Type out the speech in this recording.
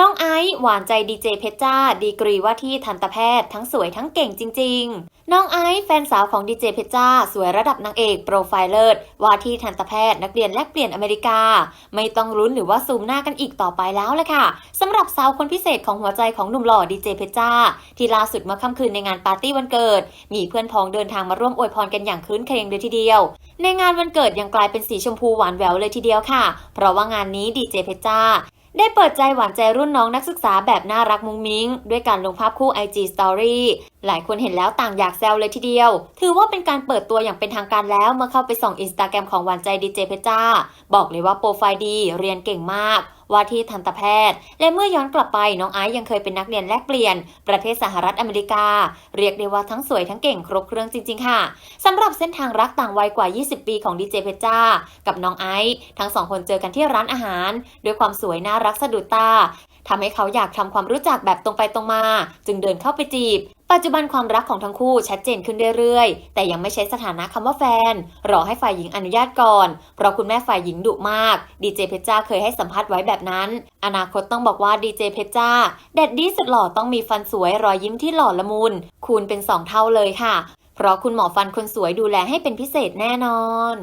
น้องไอซ์หวานใจดีเจเพชรจ้า ดีกรีว่าที่ทันตแพทย์ทั้งสวยทั้งเก่งจริง ๆ น้องไอซ์แฟนสาวของดีเจเพชรจ้า สวยระดับนางเอกโปรไฟล์เลิศว่าที่ทันตแพทย์นักเรียนแลกเปลี่ยนอเมริกา ไม่ต้องรุ้นหรือว่าซูมหน้ากันอีกต่อไปแล้วละค่ะสำหรับสาวคนพิเศษของหัวใจของหนุ่มหล่อดีเจเพชรจ้า ที่ล่าสุดเมื่อค่ำคืนในงานปาร์ตี้วันเกิด มีเพื่อนพ้องเดินทางมาร่วมอวยพรกันอย่างคืนเครงเลยทีเดียว ในงานวันเกิดยังกลายเป็นสีชมพูหวานแหววเลยทีเดียวค่ะ เพราะว่างานนี้ดีเจเพชรจ้า ได้เปิดใจหวานใจรุ่นน้องนักศึกษาแบบน่ารักมุ้งมิ้ง ด้วยการลงภาพคู่ IG Story หลายคนเห็นแล้วต่างอยากแซวเลยทีเดียว ถือว่าเป็นการเปิดตัวอย่างเป็นทางการแล้วเมื่อเข้าไปส่องอินสตาแกรมของหวานใจดีเจเพชรจ้า บอกเลยว่าโปรไฟล์ดี เรียนเก่งมากว่าที่ทันตแพทย์ และเมื่อย้อนกลับไปน้องไอซ์ยังเคยเป็นนักเรียนแลกเปลี่ยน ประเทศสหรัฐอเมริกา เรียกได้ว่าทั้งสวยทั้งเก่งครบเครื่องจริง ๆ ค่ะสำหรับเส้นทางรักต่างวัยกว่า 20 ปีของดีเจเพชรจ้า กับน้องไอซ์ทั้งสองคนเจอกันที่ร้านอาหาร ด้วยความสวยน่ารักสะดุดตาทำให้เขาอยากทำความรู้จักแบบตรงไปตรงมา จึงเดินเข้าไปจีบ ปัจจุบันความรักของทั้งคู่ชัดเจนขึ้นเรื่อยๆ แต่ยังไม่ใช้สถานะคำว่าแฟน รอให้ฝ่ายหญิงอนุญาตก่อน เพราะคุณแม่ฝ่ายหญิงดุมาก ดีเจเพชรจ้าเคยให้สัมภาษณ์ไว้แบบนั้น อนาคตต้องบอกว่าดีเจเพชรจ้าแดดดี้สุดหล่อต้องมีฟันสวยรอยยิ้มที่หล่อละมุน คูณเป็นสองเท่าเลยค่ะ เพราะคุณหมอฟันคนสวยดูแลให้เป็นพิเศษแน่นอน